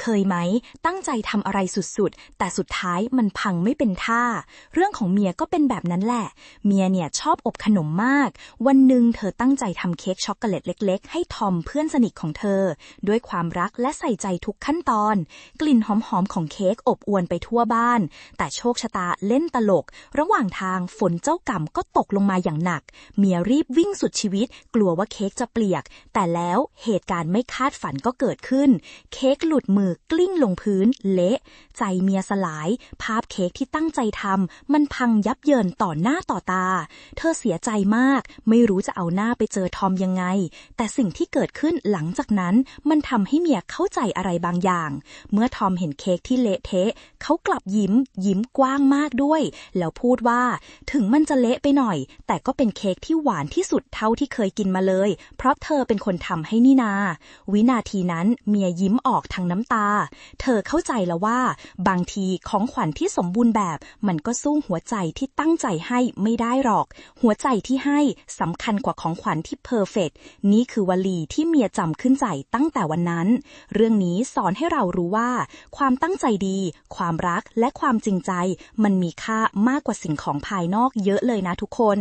เคยไหม ตั้งใจทำอะไรสุดๆ แต่สุดท้ายมันพังไม่เป็นท่า เรื่องของเมียก็เป็นแบบนั้นแหละ เมียเนี่ยชอบอบขนมมาก วันหนึ่งเธอตั้งใจทำเค้กช็อกโกแลตเล็ก ๆ ให้ทอมเพื่อนสนิทของเธอ ด้วยความรักและใส่ใจทุกขั้นตอน กลิ่นหอมๆของเค้กอบอวนไปทั่วบ้าน แต่โชคชะตาเล่นตลก ระหว่างทางฝนเจ้ากรรมก็ตกลงมาอย่างหนัก เมียรีบวิ่งสุดชีวิต กลัวว่าเค้กจะเปียก แต่แล้วเหตุการณ์ไม่คาดฝันก็เกิดขึ้น เค้กหลุดมือกลิ้งลงพื้น เละ ใจเมียสลาย ภาพเค้กที่ตั้งใจทำมันพังยับเยินต่อหน้าต่อตา เธอเสียใจมาก ไม่รู้จะเอาหน้าไปเจอทอมยังไง แต่สิ่งที่เกิดขึ้นหลังจากนั้น มันทำให้เมียเข้าใจอะไรบางอย่าง เมื่อทอมเห็นเค้กที่เละเทะ เขากลับยิ้ม ยิ้มกว้างมากด้วย แล้วพูดว่า ถึงมันจะเละไปหน่อย แต่ก็เป็นเค้กที่หวานที่สุดเท่าที่เคยกินมาเลย เพราะเธอเป็นคนทำให้นี่นา วินาทีนั้นเมียยิ้มออกทางน้ำตา เธอเข้าใจแล้วว่า บางทีของขวัญที่สมบูรณ์แบบ มันก็สู้หัวใจที่ตั้งใจให้ไม่ได้หรอกหัวใจที่ให้สำคัญกว่าของขวัญที่เพอร์เฟกนี่คือวลีที่เมียจำขึ้นใจตั้งแต่วันนั้น เรื่องนี้สอนให้เรารู้ว่า ความตั้งใจดี ความรักและความจริงใจ มันมีค่ามากกว่าสิ่งของภายนอกเยอะเลยนะทุกคน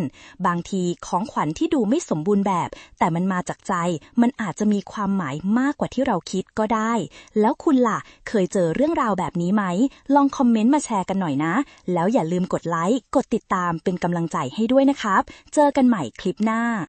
บางทีของขวัญที่ดูไม่สมบูรณ์แบบ แต่มันมาจากใจ มันอาจจะมีความหมายมากกว่าที่เราคิดก็ได้ แล้วคุณล่ะ เคยเจอเรื่องราวแบบนี้ไหม ลองคอมเมนต์มาแชร์กันหน่อยนะ แล้วอย่าลืมกดไลค์ กดติดตามเป็นกำลังใจให้ด้วยนะคะนะครับ เจอกันใหม่คลิปหน้า